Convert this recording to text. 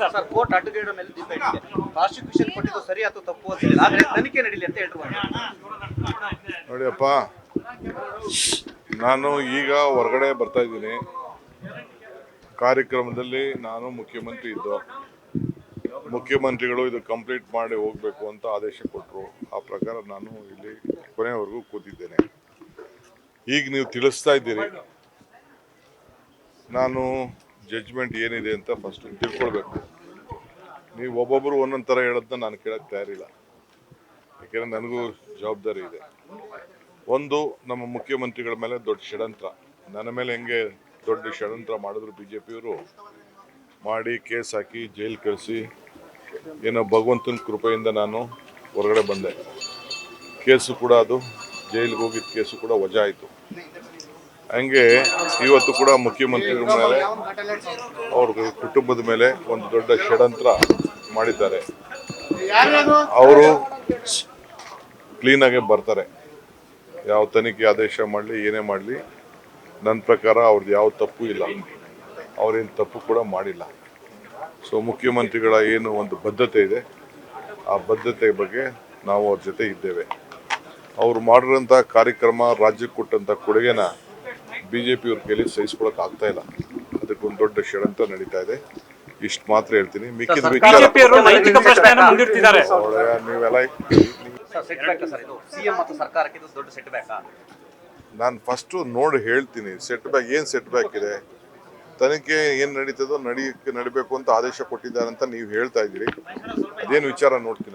Sir, court ಮೇಲೆ ದೀಪ ಇದೆ. Prosecution ಕೊಟ್ಟಿದ್ದು ಸರಿ ತಪ್ಪು ಅಂತ ಆದ್ರೆ ತನಿಖೆ ನಡೀಲಿ ಅಂತ ಹೇಳಿದ್ರು ನೋಡಿಯಪ್ಪ, ನಾನು ಈಗ ಹೊರಗಡೆ ಬರ್ತಾ ಇದ್ದೀನಿ. ಕಾರ್ಯಕ್ರಮದಲ್ಲಿ ನಾನು ಮುಖ್ಯಮಂತ್ರಿ ಇದ್ದು, ಮುಖ್ಯಮಂತ್ರಿಗಳು ಇದು ಕಂಪ್ಲೀಟ್ ಮಾಡಿ ಹೋಗಬೇಕು ಅಂತ ಆದೇಶ ಕೊಟ್ಟರು ಆ ಪ್ರಕಾರ ನಾನು ಇಲ್ಲಿ ಕೊನೆಯವರೆಗೂ ಕೂತಿದ್ದೇನೆ. ಈಗ ನೀವು ತಿಳಿಸ್ತಾ ಇದ್ದೀರಿ. ನಾನು ಜಡ್ಜ್ಮೆಂಟ್ ಏನಿದೆ ಅಂತ ಫಸ್ಟ್ ತಿಳ್ಕೊಳ್ಬೇಕು. ನೀವು ಒಬ್ಬೊಬ್ಬರು ಒಂದೊಂದು ಥರ ಹೇಳೋದನ್ನ ನಾನು ಕೇಳಕ್ಕೆ ತಯಾರಿಲ್ಲ. ಯಾಕೆಂದರೆ ನನಗೂ ಜವಾಬ್ದಾರಿ ಇದೆ. ಒಂದು, ನಮ್ಮ ಮುಖ್ಯಮಂತ್ರಿಗಳ ಮೇಲೆ ದೊಡ್ಡ ಷಡ್ಯಂತ್ರ. ನನ್ನ ಮೇಲೆ ಹೆಂಗೆ ದೊಡ್ಡ ಷಡ್ಯಂತ್ರ ಮಾಡಿದ್ರು ಬಿ ಜೆ ಪಿಯವರು ಮಾಡಿ ಕೇಸ್ ಹಾಕಿ ಜೈಲು ಕಳಿಸಿ, ಏನೋ ಭಗವಂತನ ಕೃಪೆಯಿಂದ ನಾನು ಹೊರಗಡೆ ಬಂದೆ. ಕೇಸು ಕೂಡ ಅದು, ಜೈಲಿಗೆ ಹೋಗಿದ್ದ ಕೇಸು ಕೂಡ ವಜಾ ಆಯಿತು. ಹಂಗೆ ಇವತ್ತು ಕೂಡ ಮುಖ್ಯಮಂತ್ರಿಗಳ ಮೇಲೆ ಅವ್ರ ಕುಟುಂಬದ ಮೇಲೆ ಒಂದು ದೊಡ್ಡ ಷಡಂತ್ರ ಮಾಡಿದ್ದಾರೆ. ಅವರು ಕ್ಲೀನಾಗೆ ಬರ್ತಾರೆ. ಯಾವ ತನಿಖೆ ಆದೇಶ ಮಾಡಲಿ, ಏನೇ ಮಾಡಲಿ, ನನ್ನ ಪ್ರಕಾರ ಅವ್ರದ್ದು ಯಾವ ತಪ್ಪು ಇಲ್ಲ. ಅವ್ರೇನು ತಪ್ಪು ಕೂಡ ಮಾಡಿಲ್ಲ. ಸೊ ಮುಖ್ಯಮಂತ್ರಿಗಳ ಏನು ಒಂದು ಬದ್ಧತೆ ಇದೆ, ಆ ಬದ್ಧತೆ ಬಗ್ಗೆ ನಾವು ಅವ್ರ ಜೊತೆ ಇದ್ದೇವೆ. ಅವರು ಮಾಡಿರೋಂಥ ಕಾರ್ಯಕ್ರಮ ರಾಜ್ಯಕ್ಕೆ ಕೊಟ್ಟಂಥ ಕೊಡುಗೆನ ಬಿ ಜೆ ಪಿಯವ್ರ ಕೈಲಿ ಸಹಿಸ್ಕೊಳಕ್ ಆಗ್ತಾ ಇಲ್ಲ. ಅದಕ್ಕೊಂದು ದೊಡ್ಡ ಷಡಂತ್ರ ನಡೀತಾ ಇದೆ. ಇಷ್ಟು ಮಾತ್ರ ಹೇಳ್ತೀನಿ. ಮಿಕ್ಕಿದ ನೀವೆಲ್ಲ ಸರ್ ಸೆಟ್ ಬ್ಯಾಕ್ ಸರ್ ಇದು ಸಿಎಂ ಮತ್ತು ಸರ್ಕಾರಕ್ಕೆ ದೊಡ್ಡ ಸೆಟ್ ಬ್ಯಾಕ್ ನಾನು ಫಸ್ಟು ನೋಡಿ ಹೇಳ್ತೀನಿ ಸೆಟ್ ಬ್ಯಾಕ್ ಏನು ಸೆಟ್ ಬ್ಯಾಕ್ ಇದೆ? ತನಿಖೆ ಏನು ನಡೀತದೋ ನಡಿ ನಡಿಬೇಕು ಅಂತ ಆದೇಶ ಕೊಟ್ಟಿದ್ದಾರೆ ಅಂತ ನೀವು ಹೇಳ್ತಾ ಇದ್ದೀರಿ. ಅದೇನು ವಿಚಾರ ನೋಡ್ತೀನಿ